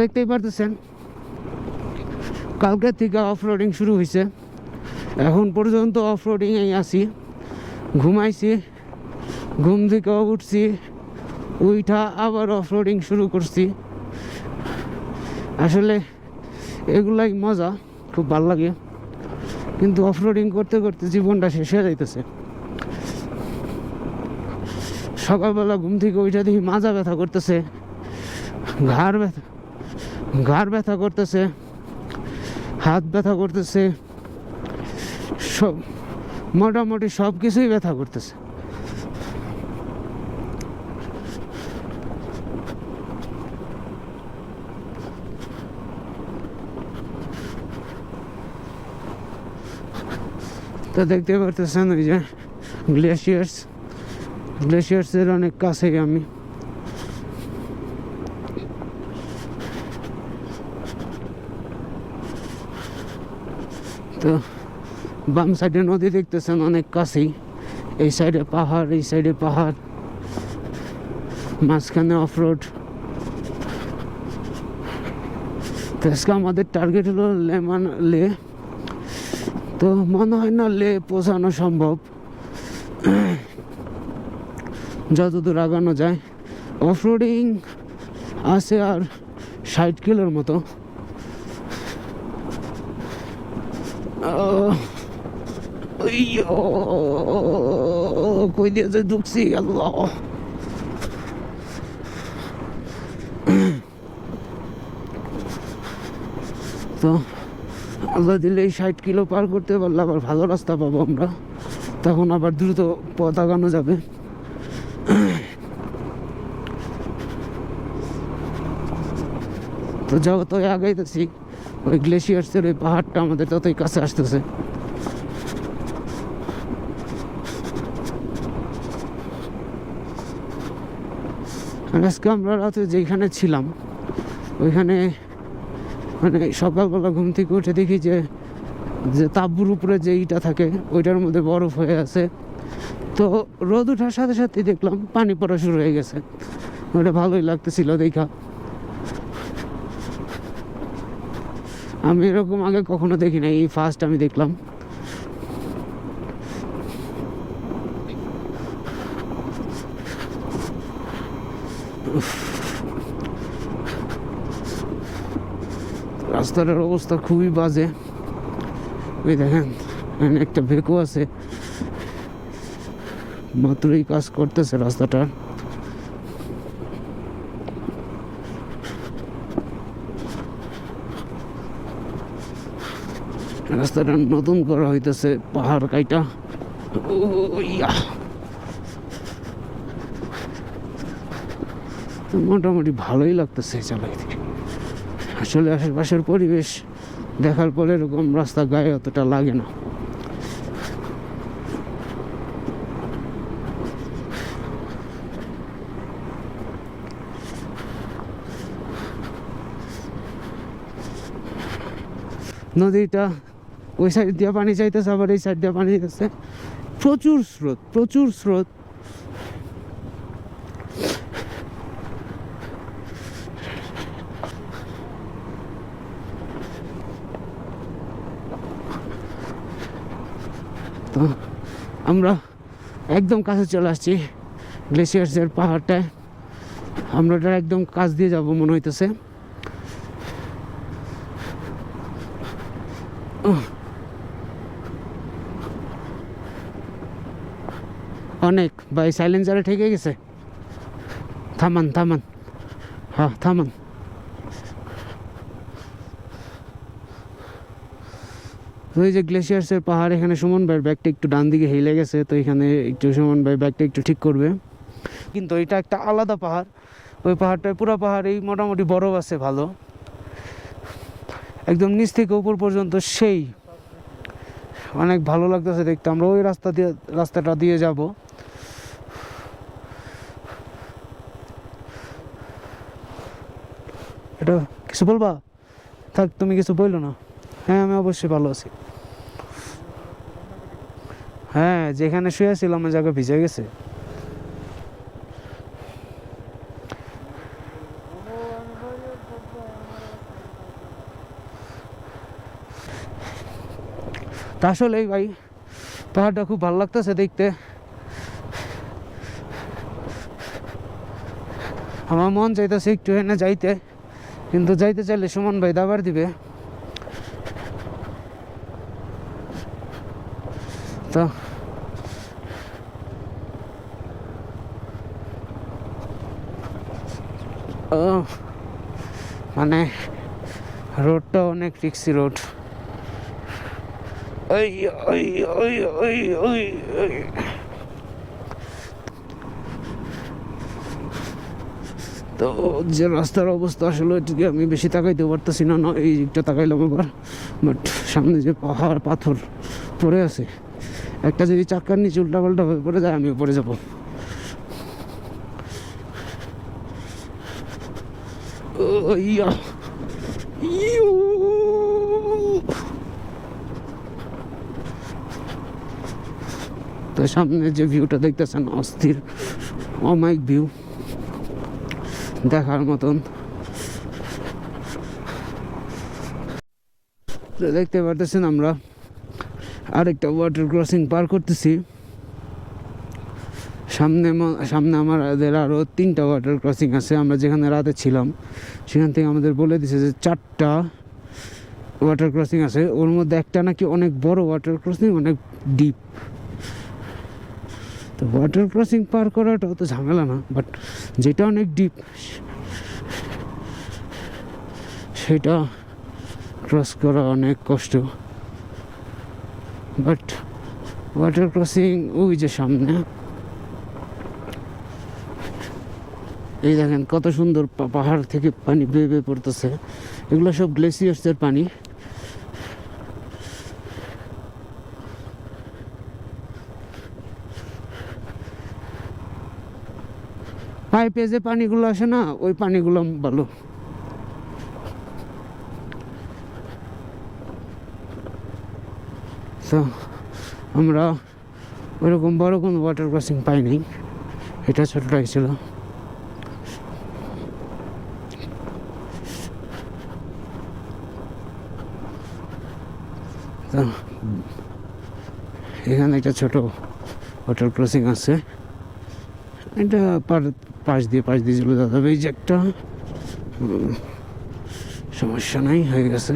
দেখতেই পারতেছেন। কালকে থেকে অফ রোডিং শুরু হয়েছে এখন পর্যন্ত অফ রোডিংয়েই আছি। ঘুমাইছি, ঘুম থেকে উঠছি, উইঠা আবার অফ রোডিং শুরু করছি। আসলে এগুলাই মজা, খুব ভালো লাগে। কিন্তু অফ রোডিং করতে করতে জীবনটা শেষ হয়ে যাইতেছে। সকালবেলা ঘুম থেকে উঠে দেখি মাজা ব্যথা করতেছে, ঘাড় ব্যথা ঘাড় ব্যথা করতেছে, হাত ব্যথা করতেছে, সব, মোটামুটি সব কিছুই ব্যথা করতেছে। তো দেখতে পারতেছেন ওই যে গ্লেশিয়ার্স গ্লেশিয়ার্সের অনেক কাছেই আমি। তো বাম সাইডে নদী দেখতেছেন, অনেক কাছেই। এই সাইডে পাহাড়, এই সাইডে পাহাড়। মাঝখানে অফ রোড আজকে আমাদের টার্গেট হলো লেমান লে। তো মনে হয় না লে পৌঁছানো সম্ভব। যতদূর আগানো যায়। অফ রোডিং আছে আর ষাট কিলোর মতো। কই দিয়ে যে ঢুকছি আল্লাহ। তো আল্লাহ দিলে এই ষাট কিলো পার করতে পারলে আবার ভালো রাস্তা পাবো আমরা। তখন আবার দ্রুত পথ আগানো যাবে। তো যাও তো আগাইতেছি। ওই গ্লেশিয়ার্সের ওই পাহাড়টা আমাদের ততই কাছে আসতেছে। আজকে আমরা রাতে যেখানে ছিলাম, ওইখানে মানে সকালবেলা ঘুম থেকে উঠে দেখি যে যে তাঁবুর উপরে যে ইটা থাকে, ওইটার মধ্যে বরফ হয়ে আছে। তো রোদ ওঠার সাথে সাথে দেখলাম পানি পড়া শুরু হয়ে গেছে। ওটা ভালোই লাগতেছিল দেখা। আমি এরকম আগে কখনো দেখি নাই, এই ফার্স্ট আমি দেখলাম। রাস্তাটার অবস্থা খুবই বাজে। ওই দেখেন একটা ভেকো আছে। মাত্রই কাজ করতেছে রাস্তাটা। রাস্তাটা নতুন করা হইতেছে, পাহাড় কাইটা। মোটামুটি ভালোই লাগতেছে চালাইতে আসলে আশেপাশের পরিবেশ দেখার পরে এরকম রাস্তা গায়ে অতটা লাগে না। নদীটা ওই সাইড দিয়ে পানি চাইতেছে, আবার এই সাইড দিয়ে পানি যাইতেছে প্রচুর স্রোত প্রচুর স্রোত। তো আমরা একদম কাছে চলে আসছি গ্লেশিয়ার্সের পাহাড়টায়। আমরা একদম কাছ দিয়ে যাব মনে হইতেছে। ভাই সাইলেন্সারে ঠেকে গেছে। থামান থামান। হ্যাঁ থামান। ওই যে গ্লেশিয়ার্সের পাহাড়, এখানে সুমন ভাইয়ের ব্যাগটা একটু ডান দিকে হেলে গেছে, তো এখানে একটু সুমন ভাই ব্যাগটা একটু ঠিক করবে। কিন্তু এটা একটা আলাদা পাহাড়। ওই পাহাড়টায় পুরো পাহাড়, এই মোটামুটি বরফ আছে, ভালো। একদম নিচ থেকে উপর পর্যন্ত সেই। অনেক ভালো লাগতেছে দেখতে। আমরা ওই রাস্তা দিয়ে, রাস্তাটা দিয়ে যাব। এটা কিছু বলবা? থাক, তুমি কিছু বলল না। হ্যাঁ আমি অবশ্যই ভালো আছি। হ্যাঁ যেখানে শুয়েছিলাম আমার জায়গা ভিজে গেছে। আসলেই ভাই, পাহাড়টা খুব ভালো লাগতেছে দেখতে। আমার মন চাইতেছে একটু এনে যাইতে। কিন্তু যাইতে চাইলে সুমন ভাই দাবার দিবে। তো ও মানে রোডটা অনেক রিক্সি রোড। ওই ওই ওই ওই ওই ওই। তো যে রাস্তার অবস্থা আসলে এটিকে আমি বেশি তাকাইতে পারতেছি না না, এই দিকটা তাকাইলাম আবার। বাট সামনে যে পাহাড়, পাথর পড়ে আছে, একটা যদি চাকার নিচে উল্টা পাল্টা হয়ে পড়ে যায়, আমি পড়ে যাব। ইয়া তো সামনে যে ভিউটা দেখতেছেন, অস্থির অমাইক ভিউ দেখার মতন। দেখতে পারতেছেন আমরা আরেকটা ওয়াটার ক্রসিং পার করতেছি। সামনে সামনে আমাদের আরও তিনটা ওয়াটার ক্রসিং আছে, আমরা যেখানে রাতে ছিলাম, সেখান থেকে আমাদের বলে দিছে যে চারটা ওয়াটার ক্রসিং আছে। ওর মধ্যে একটা নাকি অনেক বড় ওয়াটার ক্রসিং অনেক ডিপ তো ওয়াটার ক্রসিং পার করাটা অত ঝামেলা না বাট যেটা অনেক ডিপ সেটা ক্রস করা অনেক কষ্ট। বাট ওয়াটার ক্রসিং ওই যে সামনে, এই দেখেন কত সুন্দর পাহাড় থেকে পানি বেয়ে বেয়ে পড়তেছে। এগুলো সব গ্লেসিয়ার্সের পানি। পাইপে যে পানিগুলো আসে না, ওই পানিগুলো ভালো। তো আমরা ওইরকম বড় কোনো ওয়াটার ক্রসিং পাই নাই। এটা ছোটটাই ছিল এখানে একটা ছোট ওয়াটার ক্রসিং আছে। এটা পার পাশ দিয়ে পাশ দিয়ে হবে এই যে একটা। সমস্যা নাই হয়ে গেছে।